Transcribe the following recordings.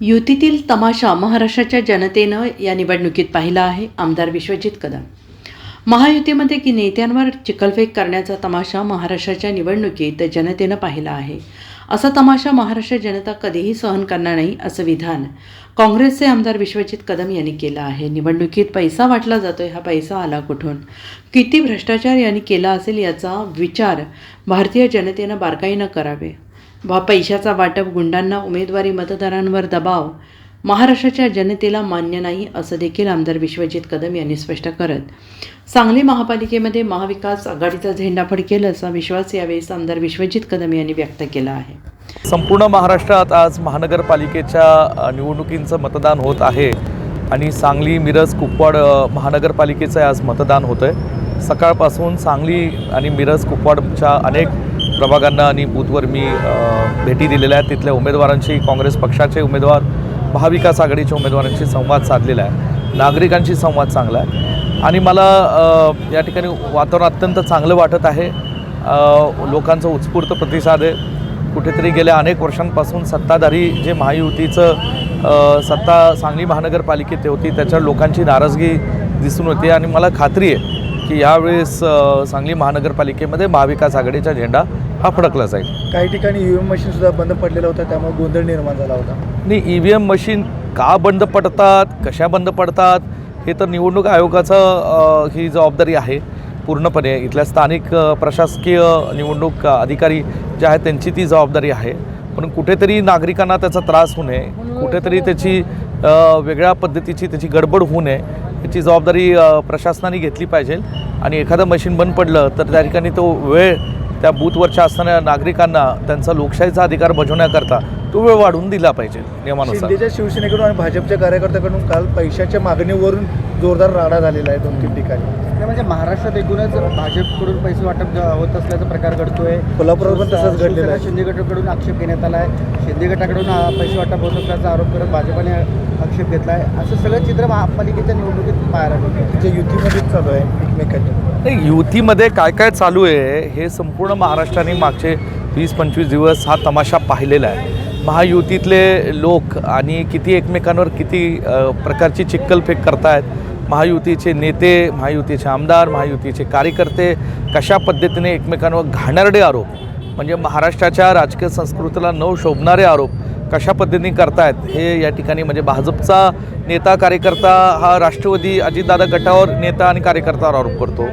युतीतील तमाशा महाराष्ट्राच्या जनतेनं या निवडणुकीत पाहिला आहे. आमदार विश्वजित कदम. महायुतीमध्ये की नेत्यांवर चिखलफेक करण्याचा तमाशा महाराष्ट्राच्या निवडणुकीत जनतेनं पाहिला आहे. असा तमाशा महाराष्ट्र जनता कधीही सहन करणार नाही असं विधान काँग्रेसचे आमदार विश्वजित कदम यांनी केलं आहे. निवडणुकीत पैसा वाटला जातोय हा पैसा आला कुठून? किती भ्रष्टाचार यांनी केला असेल याचा विचार भारतीय जनतेनं बारकाईनं करावे. वा पैशाचा वाटप गुंडांना उमेदवारी मतदारांवर दबाव. महाराष्ट्राच्या जनतेला मान्य नाही असं देखील आमदार विश्वजित कदम यांनी स्पष्ट करत. सांगली महापालिकेमध्ये महाविकास आघाडीचा झेंडा फडकेल असा विश्वास यावेळेस आमदार विश्वजित कदम यांनी व्यक्त केला आहे. संपूर्ण महाराष्ट्रात आज महानगरपालिकेच्या निवडणुकींचं मतदान होत आहे. आणि सांगली मिरज कुपवाड महानगरपालिकेचं आज मतदान होतं आहे सकाळपासून सांगली आणि मिरज कुपवाडच्या अनेक प्रभागांना आणि बूथवर मी भेटी दिलेल्या आहेत. तिथल्या उमेदवारांशी काँग्रेस पक्षाचे उमेदवार महाविकास आघाडीच्या उमेदवारांशी संवाद साधलेला आहे. नागरिकांशी संवाद चांगला आहे. आणि मला या ठिकाणी वातावरण अत्यंत चांगलं वाटत आहे. लोकांचा उत्स्फूर्त प्रतिसाद आहे. कुठेतरी गेल्या अनेक वर्षांपासून सत्ताधारी जे महायुतीचं सत्ता सांगली महानगरपालिकेत होती त्याच्यावर लोकांची नाराजगी दिसून होती आणि मला खात्री आहे की यावेळेस सांगली महानगरपालिकेमध्ये महाविकास आघाडीचा झेंडा हा फडकला जाईल. काही ठिकाणी ई व्ही मशीन सुद्धा बंद पडलेला होता त्यामुळे गोंधळ निर्माण झाला होता. आणि ई व्ही एम मशीन का बंद पडतात कशा बंद पडतात हे तर निवडणूक आयोगाचं अ, ही जबाबदारी आहे. पूर्णपणे इथल्या स्थानिक अ, प्रशासकीय निवडणूक अधिकारी जे आहेत त्यांची ती जबाबदारी आहे. पण कुठेतरी नागरिकांना त्याचा त्रास होऊ नये. कुठेतरी त्याची अ, वेगळ्या पद्धतीची त्याची गडबड होऊ नये. याची जबाबदारी अ, प्रशासनाने घेतली पाहिजे. आणि एखादं मशीन बंद पडलं तर त्या ठिकाणी तो वेळ त्या बूथवरच्या असणाऱ्या नागरिकांना त्यांचा लोकशाहीचा अधिकार बजावण्याकरता तो वेळ वाढवून दिला पाहिजे नियमानुसार. शिंदेच्या शिवसेनेकडून आणि भाजपच्या कार्यकर्त्याकडून काल पैशाच्या मागणीवरून जोरदार राडा झालेला आहे दोन तीन ठिकाणी. ते म्हणजे महाराष्ट्रात एकूणच भाजपकडून पैसे वाटप होत असल्याचा प्रकार घडतोय. कोल्हापुरात पण तसंच घडलेलं आहे. शिंदे गटाकडून आक्षेप घेण्यात आला आहे. शिंदे गटाकडून पैसे वाटप होत असल्याचा आरोप करत भाजपाने आक्षेप घेतला आहे. असं सगळं चित्र महापालिकेच्या निवडणुकीत पाहायला मिळतं जे युतीमध्येच चालू आहे एकमेकांच्या. नाही युतीमध्ये काय काय चालू आहे हे संपूर्ण महाराष्ट्राने मागचे वीस पंचवीस दिवस हा तमाशा पाहिलेला आहे. महायुतीतले लोक आणि किती एकमेकांवर किती प्रकारची चिक्कलफेक करतायत महायुतीचे नेते महायुतीचे आमदार महायुतीचे कार्यकर्ते कशा पद्धतीने एकमेकांवर घाणेरडे आरोप म्हणजे महाराष्ट्राच्या राजकीय संस्कृतीला न शोभणारे आरोप कशा पद्धतीने करतायत हे या ठिकाणी म्हणजे भाजपचा नेता कार्यकर्ता हा राष्ट्रवादी अजितदादा गटावर नेता आणि कार्यकर्त्यावर आरोप करतो.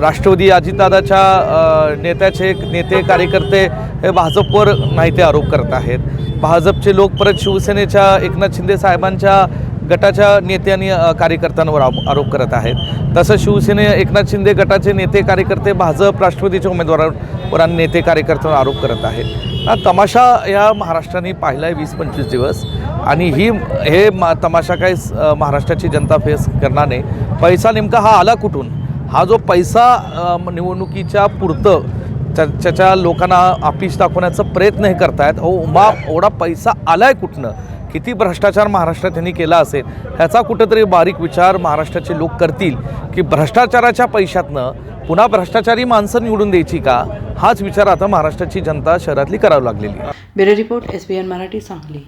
राष्ट्रवादी अजितदादाच्या नेत्याचे नेते कार्यकर्ते हे भाजपवर नाही ते आरोप करत आहेत. भाजपचे लोक परत शिवसेनेच्या एकनाथ शिंदे साहेबांच्या गटाच्या नेत्यांनी कार्यकर्त्यांवर आरोप करत आहेत. तसं शिवसेने एकनाथ शिंदे गटाचे नेते कार्यकर्ते भाजप राष्ट्रवादीच्या उमेदवारांवर आणि नेते कार्यकर्त्यांवर आरोप करत आहेत. हा तमाशा या महाराष्ट्राने पाहिला आहे वीस पंचवीस दिवस. आणि ही हे मा तमाशा काही महाराष्ट्राची जनता फेस करणार नाही. पैसा नेमका हा आला कुठून? हा जो पैसा निवडणुकीच्या पुरतं त्याच्या लोकांना आपिष दाखवण्याचा प्रयत्न हे करतायत. अहो मा एवढा पैसा आलाय कुठनं? किती भ्रष्टाचार महाराष्ट्रात त्यांनी केला असेल? ह्याचा कुठेतरी बारीक विचार महाराष्ट्राचे लोक करतील. की भ्रष्टाचाराच्या पैशातनं पुन्हा भ्रष्टाचारी माणसं निवडून द्यायची का? हाच विचार आता महाराष्ट्राची जनता शहरातली करावी लागलेली आहे. Bureau report S B N Marathi Sangli.